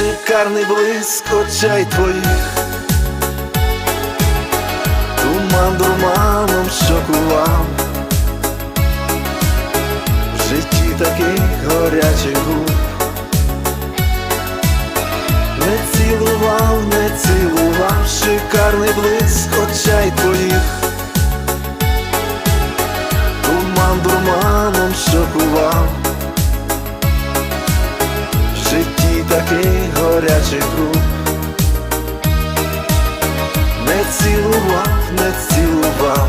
шикарний блиск очей твоїх, туман дурманом шокував, в житті таких горячих губ. Не цілував, не таких рук. Не цілував, не цілував,